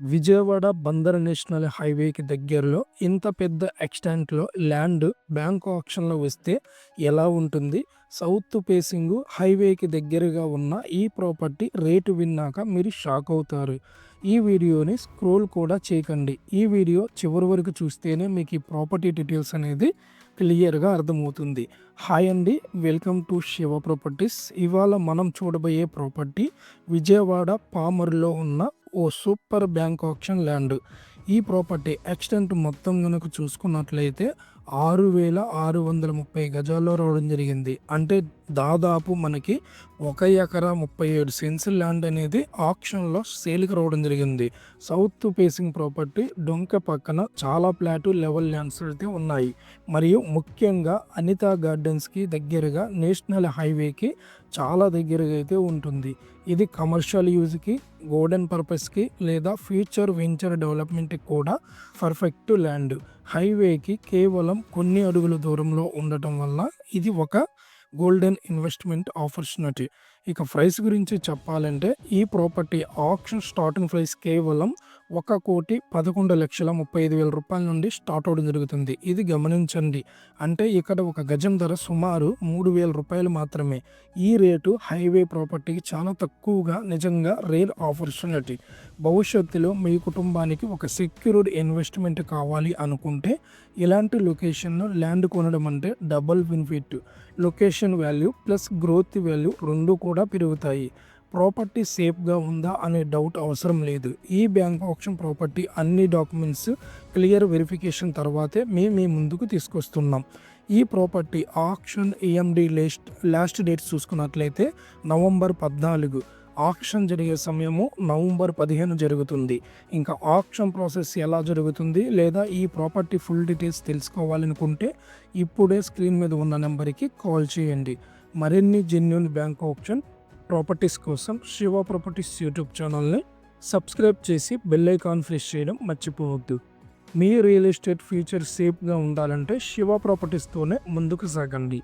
Vijayawada Bandar national హైవేకి దగ్గరలో ఇంత పెద్ద ఎక్స్టెంట్లో ల్యాండ్ బ్యాంక్ ఆప్షన్లో వస్తే ఎలా ఉంటుంది? సౌత్ ఫేసింగ్ హైవేకి దగ్గరగా ఉన్న ఈ ప్రాపర్టీ రేటు విన్నాక మీరు షాక్ అవుతారు. ఈ వీడియోని స్క్రోల్ కూడా చేయకండి. ఈ వీడియో చివరి వరకు చూస్తేనే మీకు ఈ ప్రాపర్టీ డీటెయిల్స్ అనేది క్లియర్గా అర్థమవుతుంది. హాయ్ అండి వెల్కమ్ టు శివ ప్రాపర్టీస్. ఇవాళ మనం చూడబోయే ప్రాపర్టీ విజయవాడ పామర్లో ఉన్న ఓ సూపర్ బ్యాంక్ ఆప్షన్ ల్యాండ్. ఈ ప్రాపర్టీ ఎక్స్టెంట్ మొత్తం కనుక చూసుకున్నట్లయితే ఆరు వేల ఆరు వందల ముప్పై గజాల్లో రావడం జరిగింది. అంటే దాదాపు మనకి ఒక ఎకరా ముప్పై ఏడు సెన్స్ ల్యాండ్ అనేది ఆప్షన్లో సేల్కి రావడం జరిగింది. సౌత్ ఫేసింగ్ ప్రాపర్టీ డొంక పక్కన చాలా ప్లాటు లెవెల్ ల్యాండ్స్ అయితే ఉన్నాయి. మరియు ముఖ్యంగా అనిత గార్డెన్స్కి దగ్గరగా నేషనల్ హైవేకి చాలా దగ్గరగా అయితే ఉంటుంది. ఇది కమర్షియల్ యూజ్కి గోల్డెన్ పర్పస్కి లేదా ఫ్యూచర్ వెంచర్ డెవలప్మెంట్కి కూడా పర్ఫెక్ట్ ల్యాండ్. హైవేకి కేవలం కొన్ని అడుగుల దూరంలో ఉండటం వల్ల ఇది ఒక గోల్డెన్ ఇన్వెస్ట్మెంట్ ఆపర్చునిటీ. ఇక ప్రైస్ గురించి చెప్పాలంటే ఈ ప్రాపర్టీ ఆప్షన్ స్టార్టింగ్ ప్రైస్ కేవలం ఒక కోటి పదకొండు లక్షల ముప్పై ఐదు వేల రూపాయల నుండి స్టార్ట్ అవడం జరుగుతుంది. ఇది గమనించండి. అంటే ఇక్కడ ఒక గజం ధర సుమారు మూడు వేల రూపాయలు మాత్రమే. ఈ రేటు హైవే ప్రాపర్టీకి చాలా తక్కువగా నిజంగా రేర్ ఆపర్చునిటీ. భవిష్యత్తులో మీ కుటుంబానికి ఒక సెక్యూర్డ్ ఇన్వెస్ట్మెంట్ కావాలి అనుకుంటే ఇలాంటి లొకేషన్లో ల్యాండ్ కొనడం అంటే double benefit. Location value plus growth value రెండు కూడా పెరుగుతాయి. ప్రాపర్టీ సేఫ్గా ఉందా అనే డౌట్ అవసరం లేదు. ఈ బ్యాంక్ ఆప్షన్ ప్రాపర్టీ అన్ని డాక్యుమెంట్స్ క్లియర్ వెరిఫికేషన్ తర్వాతే మేము మీ ముందుకు తీసుకొస్తున్నాం. ఈ ప్రాపర్టీ ఆక్షన్ ఏఎండి లేస్ట్ లాస్ట్ డేట్ చూసుకున్నట్లయితే నవంబర్ పద్నాలుగు. ఆక్షన్ జరిగే సమయము నవంబర్ పదిహేను జరుగుతుంది. ఇంకా ఆక్షన్ ప్రాసెస్ ఎలా జరుగుతుంది లేదా ఈ ప్రాపర్టీ ఫుల్ డీటెయిల్స్ తెలుసుకోవాలనుకుంటే ఇప్పుడే స్క్రీన్ మీద ఉన్న నెంబర్కి కాల్ చేయండి. మరిన్ని జెన్యున్ బ్యాంక్ ఆప్షన్ ప్రాపర్టీస్ కోసం శివ ప్రాపర్టీస్ యూట్యూబ్ ఛానల్ని సబ్స్క్రైబ్ చేసి బెల్ ఐకాన్ ప్రెస్ చేయడం మర్చిపోవద్దు. మీ రియల్ ఎస్టేట్ ఫ్యూచర్ సేఫ్గా ఉండాలంటే శివ ప్రాపర్టీస్తోనే ముందుకు సాగండి.